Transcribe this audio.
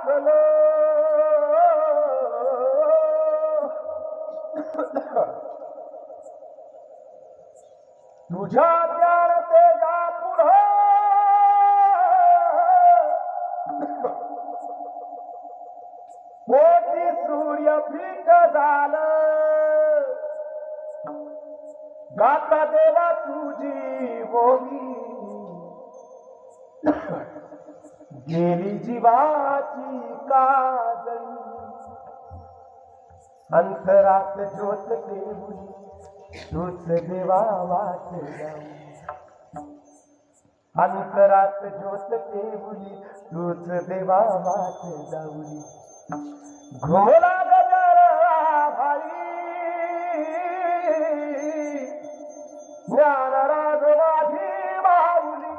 वाचलो तुझ्या ज्ञान तेजा पुढं कोटी सूर्य पीठ झालं गाता देवा तुझी ओवी गेली जीवाची काजळी अंतरात ज्योत देवा वाट जाऊ अंतरात ज्योत देऊली तूच देवा वाट जाऊली घोला गजरा भाई ज्ञान राज माझी माऊली